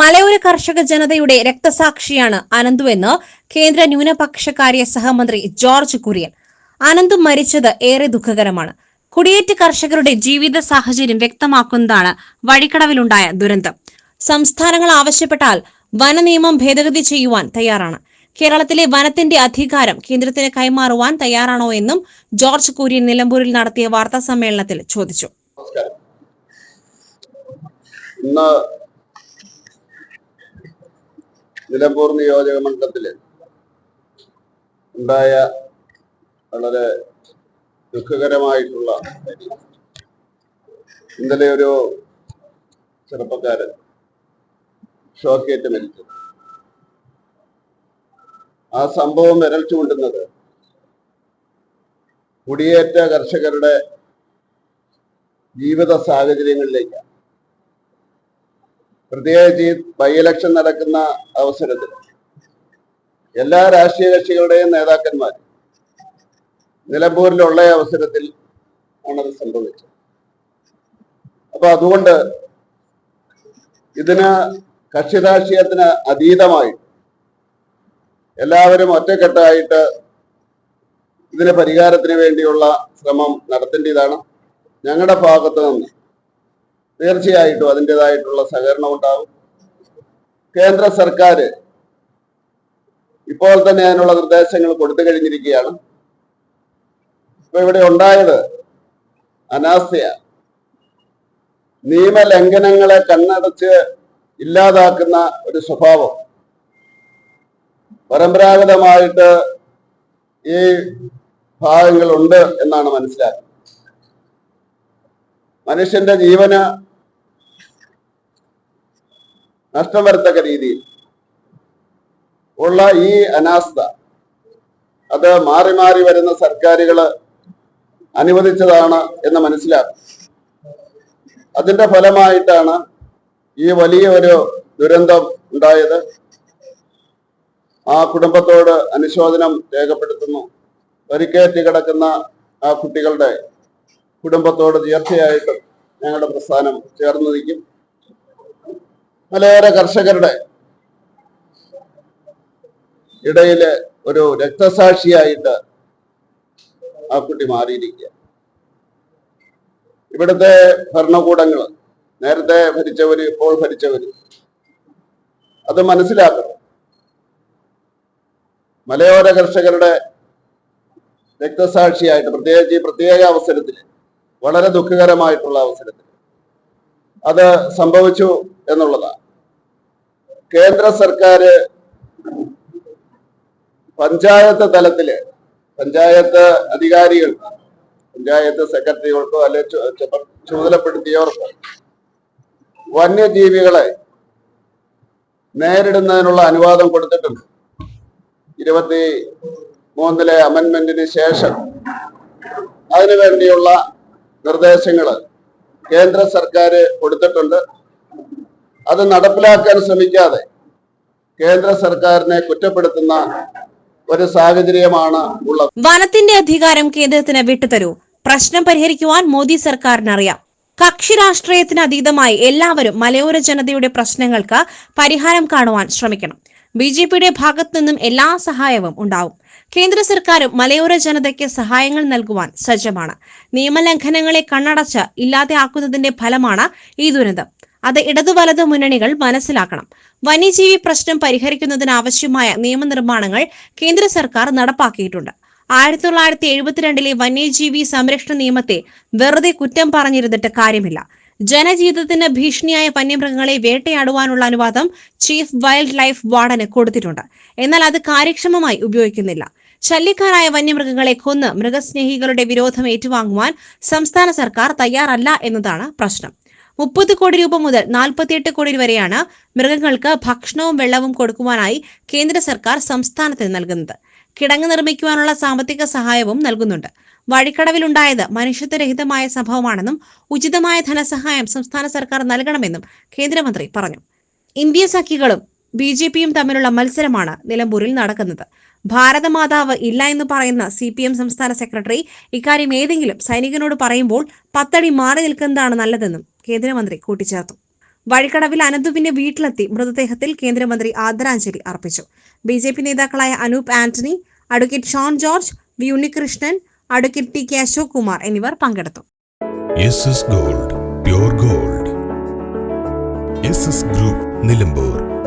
മലയോര കർഷക ജനതയുടെ രക്തസാക്ഷിയാണ് അനന്തു എന്ന് കേന്ദ്ര ന്യൂനപക്ഷകാര്യ സഹമന്ത്രി ജോർജ് കുര്യൻ. അനന്തു മരിച്ചത് ഏറെ ദുഃഖകരമാണ്. കുടിയേറ്റ കർഷകരുടെ ജീവിത സാഹചര്യം വ്യക്തമാക്കുന്നതാണ് വഴിക്കടവിലുണ്ടായ ദുരന്തം. സംസ്ഥാനങ്ങൾ ആവശ്യപ്പെട്ടാൽ വനനിയമം ഭേദഗതി ചെയ്യുവാൻ തയ്യാറാണ്. കേരളത്തിലെ വനത്തിന്റെ അധികാരം കേന്ദ്രത്തിന് കൈമാറുവാൻ തയ്യാറാണോ എന്നും ജോർജ് കുര്യൻ നിലമ്പൂരിൽ നടത്തിയ വാർത്താ സമ്മേളനത്തിൽ ചോദിച്ചു നിലമ്പൂർ നിയോജക മണ്ഡലത്തിൽ ഉണ്ടായ വളരെ ദുഃഖകരമായിട്ടുള്ള. ഇന്നലെ ഒരു ചെറുപ്പക്കാരൻ ഷോക്കേറ്റ് മരിച്ചു ആ സംഭവം വിരൽ ചൂണ്ടുന്നത് കുടിയേറ്റ കർഷകരുടെ ജീവിത സാഹചര്യങ്ങളിലേക്ക് പ്രത്യേകിച്ച് ഈ ബൈ ഇലക്ഷൻ നടക്കുന്ന അവസരത്തിൽ എല്ലാ രാഷ്ട്രീയ കക്ഷികളുടെയും നേതാക്കന്മാർ നിലമ്പൂരിലുള്ള അവസരത്തിൽ ആണത് സംഭവിച്ചത്. അപ്പൊ അതുകൊണ്ട് ഇതിന് കക്ഷി രാഷ്ട്രീയത്തിന് അതീതമായി എല്ലാവരും ഒറ്റക്കെട്ടായിട്ട് ഇതിന് പരിഹാരത്തിന് വേണ്ടിയുള്ള ശ്രമം നടത്തേണ്ടതാണ്. ഞങ്ങളുടെ ഭാഗത്ത് നിന്ന് തീർച്ചയായിട്ടും അതിന്റെതായിട്ടുള്ള സഹകരണം ഉണ്ടാവും. കേന്ദ്ര സർക്കാർ ഇപ്പോൾ തന്നെ അതിനുള്ള നിർദ്ദേശങ്ങൾ കൊടുത്തു കഴിഞ്ഞിരിക്കുകയാണ്. ഇപ്പൊ ഇവിടെ ഉണ്ടായത് അനാസ്ഥയ. നിയമലംഘനങ്ങളെ കണ്ണടച്ച് ഇല്ലാതാക്കുന്ന ഒരു സ്വഭാവം. പരമ്പരാഗതമായിട്ട് ഈ ഭാഗങ്ങളുണ്ട് എന്നാണ് മനസ്സിലാക്കുന്നത്. മനുഷ്യന്റെ ജീവന് നഷ്ടം വരത്തക്ക രീതിയിൽ ഉള്ള ഈ അനാസ്ഥ. അത് മാറി മാറി വരുന്ന സർക്കാരുകൾ അനുവദിച്ചതാണ് എന്ന് മനസ്സിലാക്കും. അതിന്റെ ഫലമായിട്ടാണ് ഈ വലിയ ഒരു ദുരന്തം ഉണ്ടായത്. ആ കുടുംബത്തോട് അനുശോചനം രേഖപ്പെടുത്തുന്നു. പരിക്കേറ്റ് കിടക്കുന്ന ആ കുട്ടികളുടെ കുടുംബത്തോട് തീർച്ചയായിട്ടും ഞങ്ങളുടെ പ്രസ്ഥാനം ചേർന്ന് നിൽക്കും. മലയോര കർഷകരുടെ ഇടയിൽ ഒരു രക്തസാക്ഷിയായിട്ട് ആ കുട്ടി മാറിയിരിക്കുക. ഇവിടുത്തെ ഭരണകൂടങ്ങൾ നേരത്തെ ഭരിച്ചവര് ഇപ്പോൾ ഭരിച്ചവര് അത് മനസ്സിലാക്കണം. മലയോര കർഷകരുടെ രക്തസാക്ഷിയായിട്ട് പ്രത്യേകിച്ച് ഈ പ്രത്യേക അവസരത്തിൽ വളരെ ദുഃഖകരമായിട്ടുള്ള അവസരത്തിൽ അത് സംഭവിച്ചു എന്നുള്ളതാണ്. കേന്ദ്ര സർക്കാർ പഞ്ചായത്ത് തലത്തിൽ പഞ്ചായത്ത് അധികാരികൾ പഞ്ചായത്ത് സെക്രട്ടറികൾക്കോ അല്ലെ ചുമതലപ്പെടുത്തിയവർക്കോ വന്യജീവികളെ നേരിടുന്നതിനുള്ള അനുവാദം കൊടുത്തിട്ടുണ്ട്. ഇരുപത്തി മൂന്നിലെ അമെന്മെന്റിന് ശേഷം അതിനുവേണ്ടിയുള്ള നിർദ്ദേശങ്ങൾ കേന്ദ്ര സർക്കാർ കൊടുത്തിട്ടുണ്ട്. അത് നടപ്പിലാക്കാൻ ശ്രമിക്കാതെ കേന്ദ്ര സർക്കാരിനെ കുറ്റപ്പെടുത്തുന്ന ഒരു സാഹചര്യമാണ് ഉള്ളത്. വനത്തിന്റെ അധികാരം കേന്ദ്രത്തിന് വിട്ടുതരൂ. പ്രശ്നം പരിഹരിക്കുവാൻ മോദി സർക്കാരിനറിയാം. കക്ഷി രാഷ്ട്രീയത്തിന് അതീതമായി എല്ലാവരും മലയോര ജനതയുടെ പ്രശ്നങ്ങൾക്ക് പരിഹാരം കാണുവാൻ ശ്രമിക്കണം. ബി ജെ പിയുടെ ഭാഗത്തു നിന്നും എല്ലാ സഹായവും ഉണ്ടാവും. കേന്ദ്ര സർക്കാരും മലയോര ജനതയ്ക്ക് സഹായങ്ങൾ നൽകുവാൻ സജ്ജമാണ്. നിയമലംഘനങ്ങളെ കണ്ണടച്ച് ഇല്ലാതെയാക്കുന്നതിന്റെ ഫലമാണ് ഈ ദുരന്തം. അത് ഇടതു വലത് മുന്നണികൾ മനസ്സിലാക്കണം. വന്യജീവി പ്രശ്നം പരിഹരിക്കുന്നതിന് ആവശ്യമായ നിയമനിർമ്മാണങ്ങൾ കേന്ദ്ര സർക്കാർ നടപ്പാക്കിയിട്ടുണ്ട്. ആയിരത്തി തൊള്ളായിരത്തി എഴുപത്തിരണ്ടിലെ വന്യജീവി സംരക്ഷണ നിയമത്തെ വെറുതെ കുറ്റം പറഞ്ഞിരുന്നിട്ട് കാര്യമില്ല. ജനജീവിതത്തിന് ഭീഷണിയായ വന്യമൃഗങ്ങളെ വേട്ടയാടുവാനുള്ള അനുവാദം ചീഫ് വൈൽഡ് ലൈഫ് വാർഡന് കൊടുത്തിട്ടുണ്ട്. എന്നാൽ അത് കാര്യക്ഷമമായി ഉപയോഗിക്കുന്നില്ല. ശല്യക്കാരായ വന്യമൃഗങ്ങളെ കൊന്ന് മൃഗസ്നേഹികളുടെ വിരോധം ഏറ്റുവാങ്ങുവാൻ സംസ്ഥാന സർക്കാർ തയ്യാറല്ല എന്നതാണ് പ്രശ്നം. മുപ്പത് കോടി രൂപ മുതൽ നാൽപ്പത്തിയെട്ട് കോടി വരെയാണ് മൃഗങ്ങൾക്ക് ഭക്ഷണവും വെള്ളവും കൊടുക്കുവാനായി കേന്ദ്ര സർക്കാർ സംസ്ഥാനത്തിന് നൽകുന്നത്. കിടങ്ങ് നിർമ്മിക്കുവാനുള്ള സാമ്പത്തിക സഹായവും നൽകുന്നുണ്ട്. വഴിക്കടവിലുണ്ടായത് മനുഷ്യത്വരഹിതമായ സംഭവമാണെന്നും ഉചിതമായ ധനസഹായം സംസ്ഥാന സർക്കാർ നൽകണമെന്നും കേന്ദ്രമന്ത്രി പറഞ്ഞു. ഇന്ത്യ സഖ്യകളും ബി ജെ പിയും തമ്മിലുള്ള മത്സരമാണ് നിലമ്പൂരിൽ നടക്കുന്നത്. ഭാരതമാതാവ് ഇല്ല എന്ന് പറയുന്ന സി പി എം സംസ്ഥാന സെക്രട്ടറി ഇക്കാര്യം ഏതെങ്കിലും സൈനികനോട് പറയുമ്പോൾ പത്തടി മാറി നിൽക്കുന്നതാണ് നല്ലതെന്നും കേന്ദ്രമന്ത്രി കൂട്ടിച്ചേർത്തു. വഴിക്കടവിൽ അനന്തുവിന്റെ വീട്ടിലെത്തി മൃതദേഹത്തിൽ കേന്ദ്രമന്ത്രി ആദരാഞ്ജലി അർപ്പിച്ചു. ബി ജെ പി നേതാക്കളായ Anoop Antony advocate Shone George V Unnikrishnan advocate T K Ashok Kumar എന്നിവർ പങ്കെടുത്തു ഗോൾഡ് ഗോൾഡ്. ഗ്രൂപ്പ് നിലമ്പൂർ.